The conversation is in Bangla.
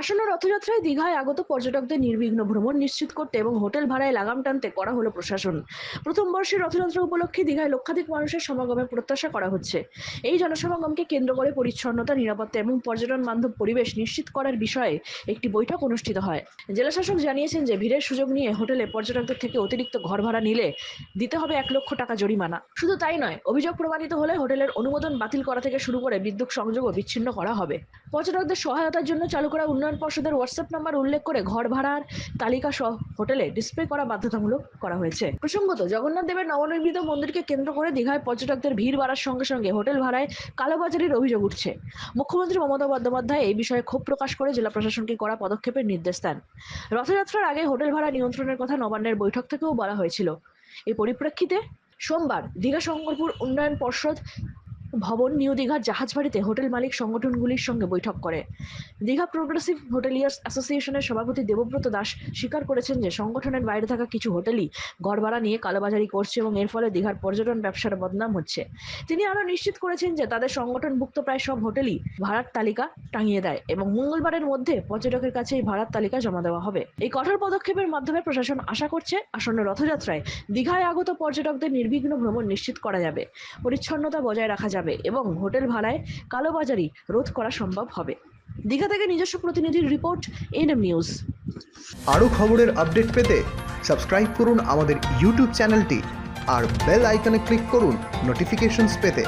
আসন্ন রথযাত্রায় দীঘায় আগত পর্যটকদের নির্বিঘ্ন ভ্রমণ নিশ্চিত করতে এবং হোটেল ভাড়ায় লাগাম টানতে করা হলো প্রশাসন। প্রথম বর্ষের রথযাত্রা উপলক্ষে দীঘায় লক্ষাধিক মানুষের সমাগমের প্রত্যাশা করা হচ্ছে। এই জনসমাগমকে কেন্দ্র করে পরিচ্ছন্নতা, নিরাপত্তা এবং পর্যটন বান্ধব পরিবেশ নিশ্চিত করার বিষয়ে একটি বৈঠক অনুষ্ঠিত হয়। জেলাশাসক জানিয়েছেন যে, ভিড়ের সুযোগ নিয়ে হোটেলে পর্যটকদের থেকে অতিরিক্ত ঘর ভাড়া নিলে দিতে হবে এক লক্ষ টাকা জরিমানা। শুধু তাই নয়, অভিযোগ প্রমাণিত হলে হোটেলের অনুমোদন বাতিল করা থেকে শুরু করে বিদ্যুৎ সংযোগও বিচ্ছিন্ন করা হবে। পর্যটকদের সহায়তার জন্য চালু করা উন্নয়ন পর্ষদের হোয়াটসঅ্যাপ নাম্বার উল্লেখ করে ঘর ভাড়ার তালিকা সহ হোটেলে ডিসপ্লে করা বাধ্যতামূলক করা হয়েছে। প্রসঙ্গত, জগন্নাথ দেবের নবনির্মিত মন্দিরকে কেন্দ্র করে দীঘায় পর্যটকদের ভিড় বাড়ার সঙ্গে সঙ্গে হোটেল ভাড়ায় কালোবাজারির অভিযোগ উঠছে। মুখ্যমন্ত্রী মমতা বন্দ্যোপাধ্যায় এই বিষয়ে ক্ষোভ প্রকাশ করে জেলা প্রশাসনকে করা পদক্ষেপের নির্দেশ দেন। রথযাত্রার আগে হোটেল ভাড়া নিয়ন্ত্রণের কথা নবান্নের বৈঠক থেকেও বলা হয়েছিল। এই পরিপ্রেক্ষিতে সোমবার দীঘা শঙ্করপুর উন্নয়ন পর্ষদ ভবন নিউ দীঘার জাহাজবাড়িতে হোটেল মালিক সংগঠনগুলির সঙ্গে বৈঠক করে। দীঘা প্রোগ্রেসিভ হোটেলিয়ার্স অ্যাসোসিয়েশনের সভাপতি দেবব্রত দাস স্বীকার করেছেন যে, সংগঠনের বাইরে থাকা কিছু হোটেলই ঘর ভাড়া নিয়ে কালোবাজারি করছে এবং এর ফলে দীঘার পর্যটন ব্যবসার বদনাম হচ্ছে। তিনি আরও নিশ্চিত করেছেন যে, তাদের সংগঠনভুক্ত প্রায় সব হোটেলই ভাড়ার তালিকা টাঙিয়ে দেয় এবং মঙ্গলবারের মধ্যে পর্যটকের কাছে এই ভাড়ার তালিকা জমা দেওয়া হবে। এই কঠোর পদক্ষেপের মাধ্যমে প্রশাসন আশা করছে আসন্ন রথযাত্রায় দীঘায় আগত পর্যটকদের নির্বিঘ্ন ভ্রমণ নিশ্চিত করা যাবে। পরিচ্ছন্নতা বজায় রাখা যাবে এবং হোটেল ভাড়ায় কালোবাজারি রোধ করা সম্ভব হবে। দীঘা থেকে নিজস্ব প্রতিনিধির রিপোর্ট এনএম নিউজ আরও খবরের আপডেট পেতে সাবস্ক্রাইব করুন আমাদের ইউটিউব চ্যানেলটি আর বেল আইকনে ক্লিক করুন নোটিফিকেশনস পেতে।